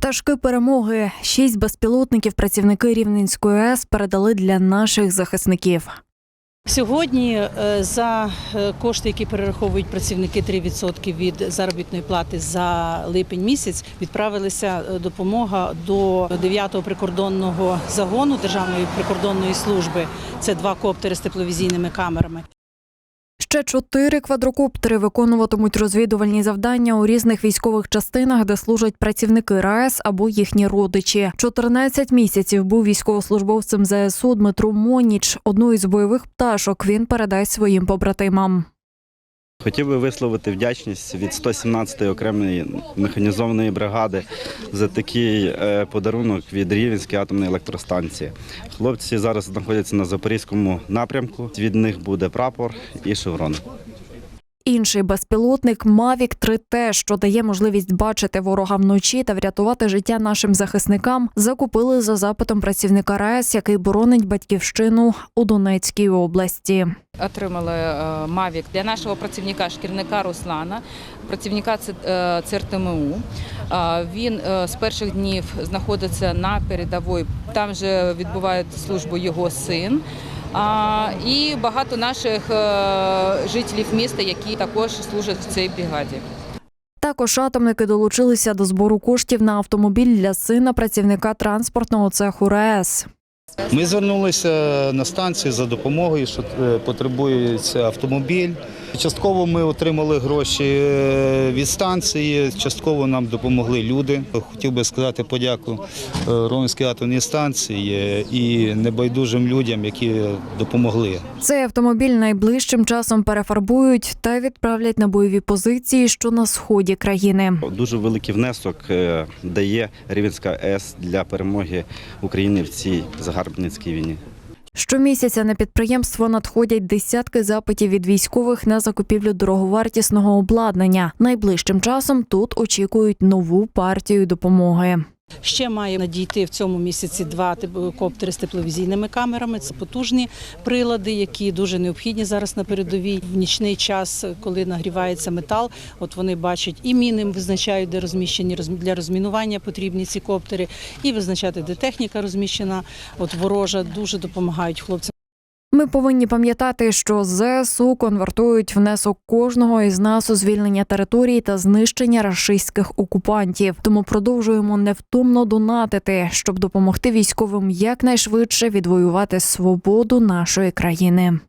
Пташки перемоги. Шість безпілотників працівники Рівненської АЕС передали для наших захисників. Сьогодні е, за е, кошти, які перераховують працівники 3% від заробітної плати за липень місяць, відправилася е, допомога до 9-го прикордонного загону Державної прикордонної служби. Це два коптери з тепловізійними камерами. Ще чотири квадрокоптери виконуватимуть розвідувальні завдання у різних військових частинах, де служать працівники РАЕС або їхні родичі. 14 місяців був військовослужбовцем ЗСУ Дмитро Моніч. Одну із бойових пташок він передасть своїм побратимам. Хотів би висловити вдячність від 117-ї окремої механізованої бригади за такий е, подарунок від Рівенської атомної електростанції. Хлопці зараз знаходяться на запорізькому напрямку. Від них буде прапор і шеврон. Інший безпілотник Mavic 3T, що дає можливість бачити ворога вночі та врятувати життя нашим захисникам, закупили за запитом працівника РАЕС, який боронить батьківщину у Донецькій області. Отримали е, Мавік для нашого працівника шкірника Руслана, працівника Ц- е, ЦРТМУ. Е, Він е, з перших днів знаходиться на передовій. Там же відбуває службу його син. А, І багато наших е, жителів міста, які також служать в цій бригаді. Також атомники долучилися до збору коштів на автомобіль для сина працівника транспортного цеху РЕС. Ми звернулися на станцію за допомогою, що е, потребується автомобіль. Частково ми отримали гроші е, від станції, частково нам допомогли люди. Хотів би сказати подяку е, Ромській атомній станції е, і небайдужим людям, які допомогли. Цей автомобіль найближчим часом перефарбують та відправлять на бойові позиції, що на сході країни. Дуже великий внесок дає Рівенська АЕС для перемоги України в цій загарбницькій війні. Щомісяця на підприємство надходять десятки запитів від військових на закупівлю дороговартісного обладнання. Найближчим часом тут очікують нову партію допомоги. Ще має надійти в цьому місяці два коптери з тепловізійними камерами. Це потужні прилади, які дуже необхідні зараз на передовій. В нічний час, коли нагрівається метал, от вони бачать і міни визначають, де розміщені для розмінування потрібні ці коптери, і визначати, де техніка розміщена. От ворожа дуже допомагають хлопцям. Ми повинні пам'ятати, що ЗСУ конвертують внесок кожного із нас у звільнення території та знищення рашистських окупантів. Тому продовжуємо невтомно донатити, щоб допомогти військовим якнайшвидше відвоювати свободу нашої країни.